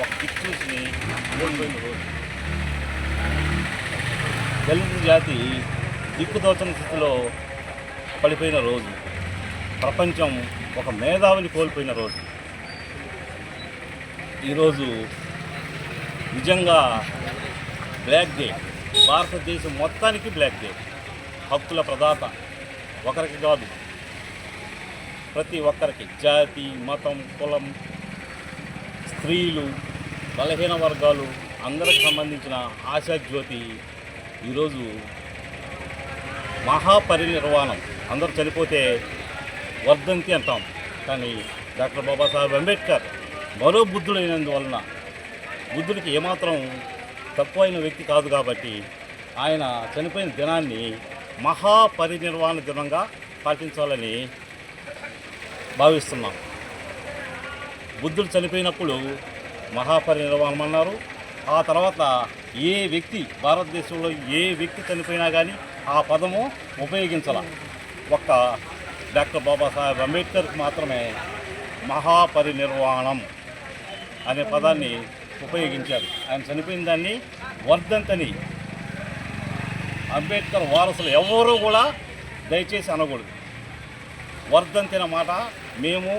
ఒక పిక్చర్స్ని కోల్పోయిన రోజు. దళిత జాతి దిక్కుదోచన స్థితిలో పడిపోయిన రోజు. ప్రపంచం ఒక మేధావిని కోల్పోయిన రోజు. ఈరోజు నిజంగా బ్లాక్ డే. భారతదేశం మొత్తానికి బ్లాక్ డే. హక్కుల ప్రదాత ఒకరికి కాదు ప్రతి ఒక్కరికి. జాతి మతం కులం స్త్రీలు బలహీన వర్గాలు అందరికి సంబంధించిన ఆశాజ్యోతి. ఈరోజు మహాపరినిర్వాణం. అందరూ చనిపోతే వర్ధంతి అంటాం. కానీ డాక్టర్ బాబాసాహెబ్ అంబేద్కర్ మరో బుద్ధుడైనందువలన బుద్ధుడికి ఏమాత్రం తక్కువైన వ్యక్తి కాదు కాబట్టి ఆయన చనిపోయిన దినాన్ని మహాపరినిర్వాణ దినంగా పాటించాలని భావిస్తున్నాం. బుద్ధుడు చనిపోయినప్పుడు మహాపరినిర్వాణం అన్నారు ఆ తర్వాత ఏ వ్యక్తి భారతదేశంలో ఏ వ్యక్తి చనిపోయినా కానీ ఆ పదము ఉపయోగించాల. ఒక్క డాక్టర్ బాబాసాహెబ్ అంబేద్కర్కి మాత్రమే మహాపరినిర్వాణం అనే పదాన్ని ఉపయోగించారు. ఆయన చనిపోయిన దాన్ని వర్ధంతని అంబేద్కర్ వారసులు ఎవరూ కూడా దయచేసి అనకూడదు. వర్ధంతిన మాట మేము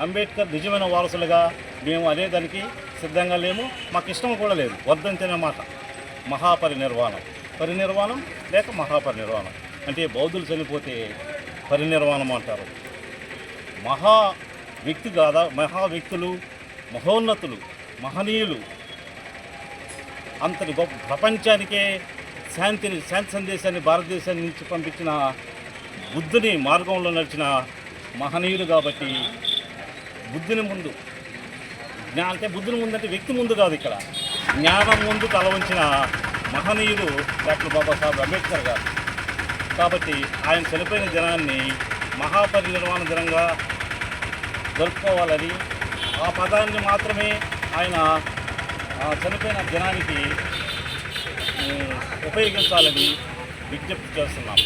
అంబేద్కర్ నిజమైన వారసులుగా మేము అనేదానికి సిద్ధంగా లేము. మాకు ఇష్టం కూడా లేదు. వర్ధంతి అనే మాట. మహాపరినిర్వాణం. పరినిర్వాణం లేక మహాపరినిర్వాణం. అంటే బౌద్ధులు చనిపోతే పరినిర్వాణం అంటారు. మహా వ్యక్తి కాదా? మహా వ్యక్తులు మహోన్నతులు మహనీయులు. అంతటి గొప్ప ప్రపంచానికే శాంతిని శాంతి సందేశాన్ని భారతదేశాన్ని నుంచి పంపించిన బుద్ధుని మార్గంలో నడిచిన మహనీయులు కాబట్టి బుద్ధిని ముందు. జ్ఞా అంటే బుద్ధుని ముందు అంటే వ్యక్తి ముందు కాదు ఇక్కడ. జ్ఞానం ముందు తల వంచిన మహనీయుడు డాక్టర్ బాబాసాహెబ్ అంబేద్కర్ గారు. కాబట్టి ఆయన చనిపోయిన దినాన్ని మహాపరినిర్వాణ దినంగా జరుపుకోవాలని ఆ పదాన్ని మాత్రమే ఆయన చనిపోయిన దినానికి ఉపయోగించాలని విజ్ఞప్తి చేస్తున్నాం